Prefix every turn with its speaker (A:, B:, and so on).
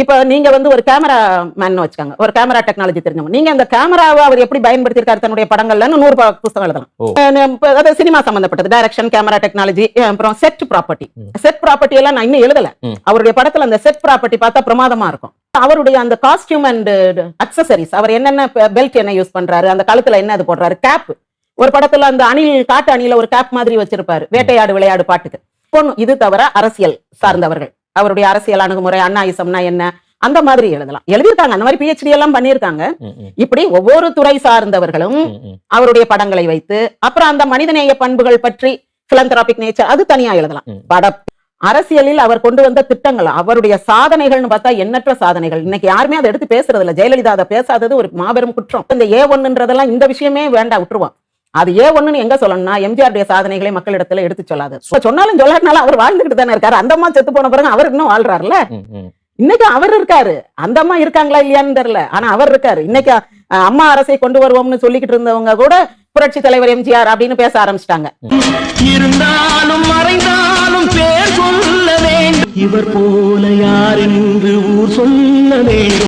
A: இப்ப நீங்க வந்து ஒரு கேமரா மேன் வச்சுக்காங்க. ஒரு கேமரா டெக்னாலஜி தெரிஞ்சவங்க. நீங்க அந்த கேமராவை அவர் எப்படி பயன்படுத்தியிருக்காரு தன்னுடைய படங்கள்லன்னு நூறு ப- புஸ்தகம் எழுதலாம். அதாவது சினிமா சம்பந்தப்பட்டது. டைரக்ஷன் கேமரா டெக்னாலஜி அப்புறம் செட் ப்ராப்பர்ட்டி. செட் ப்ராப்பர்ட்டி எல்லாம் நான் இன்னும் எழுதல. அவருடைய படத்துல அந்த செட் ப்ராப்பர்ட்டி பார்த்தா பிரமாதமா இருக்கும். அவருடைய அந்த காஸ்டியூம் அண்ட் அக்சசரிஸ் அவர் என்னென்ன பெல்ட் என்ன யூஸ் பண்றாரு அந்த கழுத்துல என்ன இது போடுறாரு கேப் ஒரு படத்துல அந்த அணில் காட்டு அணில ஒரு கேப் மாதிரி வச்சிருப்பாரு. வேட்டையாடு விளையாடு பாட்டுக்கு. பொண்ணு இது தவிர அரசியல் சார்ந்தவர்கள். அவருடைய அரசியல் அணுகுமுறை அண்ணாயிசம்னா என்ன? அந்த மாதிரி எழுதலாம். எழுதியிருக்காங்க. அந்த மாதிரி பிஹெச்டி எல்லாம் பண்ணியிருக்காங்க. இப்படி ஒவ்வொரு துறை சார்ந்தவர்களும். அவருடைய படங்களை வைத்து அப்புறம் அந்த மனிதநேய பண்புகள் பற்றி பிலந்தராபிக் நேச்சர் அது தனியா எழுதலாம். பட அரசியலில் அவர் கொண்டு வந்த திட்டங்கள் அவருடைய சாதனைகள்னு பார்த்தா எண்ணற்ற சாதனைகள். இன்னைக்கு யாருமே அதை எடுத்து பேசுறது இல்ல ஜெயலலிதா அதை பேசாதது ஒரு மாபெரும் குற்றம். இந்த ஏ ஒன்னுன்றதெல்லாம் இந்த விஷயமே வேண்டாம் விட்டுருவோம். அது ஏ ஒண்ணுன்னு எங்க சொல்லணும்னா எம்ஜிஆருடைய சாதனைகளை மக்களிடத்துல எடுத்து சொல்லாது. சொன்னாலும் சொல்லாட்டினாலும் அவர் வாழ்ந்துகிட்டு தானே இருக்காரு. அந்த அம்மா செத்து போன பிறகு அவர் இன்னும்
B: ம்.
A: இன்னைக்கு அவர் இருக்காரு. அந்த அம்மா இருக்காங்களா இல்லையான்னு தெரியல. ஆனா அவர் இருக்காரு. இன்னைக்கு அம்மா அரசை கொண்டு வருவோம்னு சொல்லிக்கிட்டு இருந்தவங்க கூட புரட்சி தலைவர் எம்ஜிஆர் அப்படின்னு பேச ஆரம்பிச்சிட்டாங்க.
C: இருந்தாலும் மறைந்தாலும் பேர் சொல்ல வேண்டும். இவர் போல யார் என்று ஊர் சொல்ல வேண்டும்.